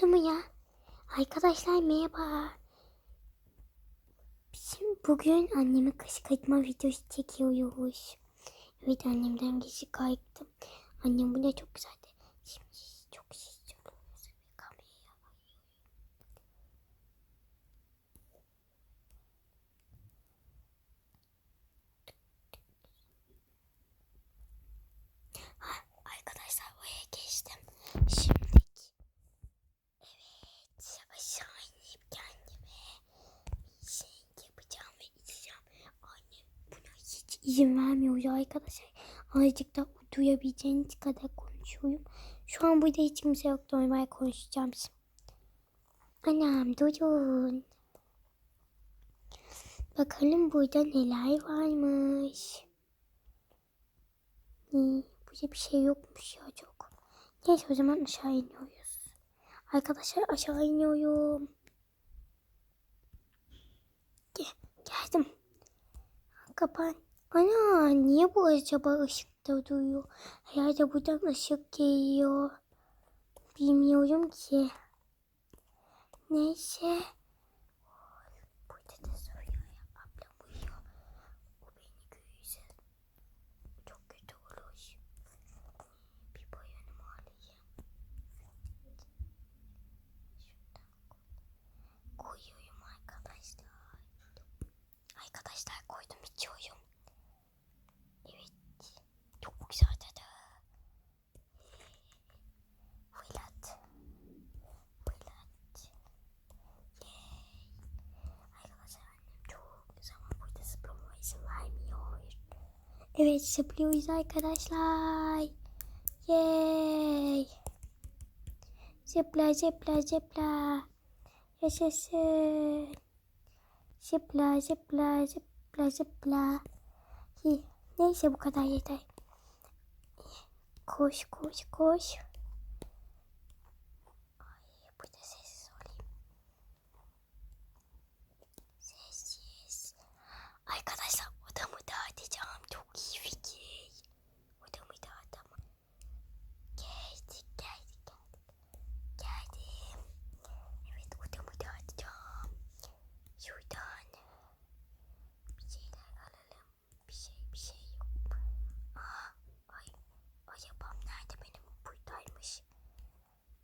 Konuştu mu ya? Arkadaşlar merhaba. Bizim bugün anneme kaşık ayıtma videosu çekiyoruz. Evet annemden kaşık ayıttım. Annem bu da çok güzeldi. Şimdi izin vermiyor arkadaşlar. Azıcık da duyabileceğiniz kadar konuşuyorum. Şu an burada hiç kimse yok. Normal konuşacağım şimdi. Anam durun. Bakalım burada neler varmış. Hmm, burada bir şey yokmuş ya çok. Neyse o zaman aşağı iniyoruz. Arkadaşlar aşağı iniyorum. Ge- geldim. Kapan. Ana niye bu acaba ışıkta duruyor? Herhalde buradan ışık geliyor. Bilmiyorum ki. Neyse. Burada da soruyor ya. Ablam uyuyor. O beni görürse çok kötü olur. Bir boyanımı alayım. Şuradan koyuyorum arkadaşlar. Arkadaşlar koydum içiyorum. Evet. Çok güzel tadı. Fırlat. Fırlat. Yay. Arkadaşlar annem çok zaman burada zıplama izin vermiyor. Evet zıplıyoruz arkadaşlar. Yay. Zıpla zıpla zıpla. Yaşasın. Zıpla zıpla zıpla zıpla. Neyse bu kadar yeter. Koş koş koş. Ay burada sessiz olayım. Sessiz. Arkadaşlar odamı dağıtacağım. Çok iyi fikir. Odamı dağıtamam. Geldik geldik geldik. Geldim. Evet odamı dağıtacağım. Şuradan bir şeyler alalım. Bir şey bir şey yok. Aa, ay, arabam nerede benim? Buradaymış.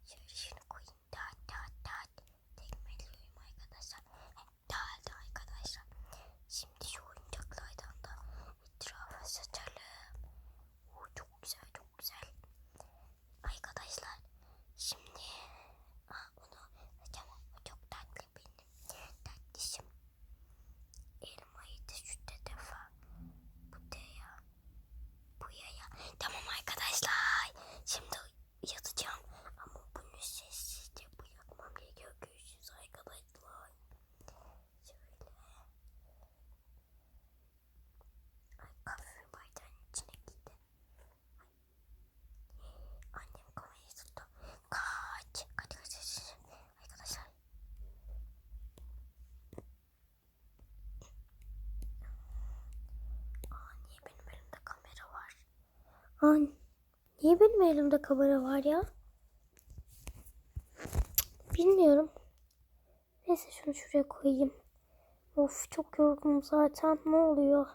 Şöyle şunu koyayım. Dağıt dağıt dağıt. Tekmeliyorum arkadaşlar. Heh, Dağıldı arkadaşlar. Şimdi şu oyuncaklardan da etrafa saçalım. Oo, çok güzel çok güzel. Arkadaşlar şimdi ah, onu tamam o çok tatlı benim tatlışım. Elmayı da şu tarafa. Bu da ya. Bu ya ya. Tamam arkadaşlar. Şimdi yatacağım. Ama bunu sessizce bırakmam gerekiyor. Görüşürüz arkadaşlar. Şöyle. Ay kahve bardağın içine gitti. Ay. Annem kamerayı tuttu. Kaç. Kaç kaç kaç. Arkadaşlar. Aa niye benim elimde kamera var? Aa niye benim elimde kamera var ya? Bilmiyorum. Neyse şunu şuraya koyayım. Of çok yorgunum zaten. Ne oluyor?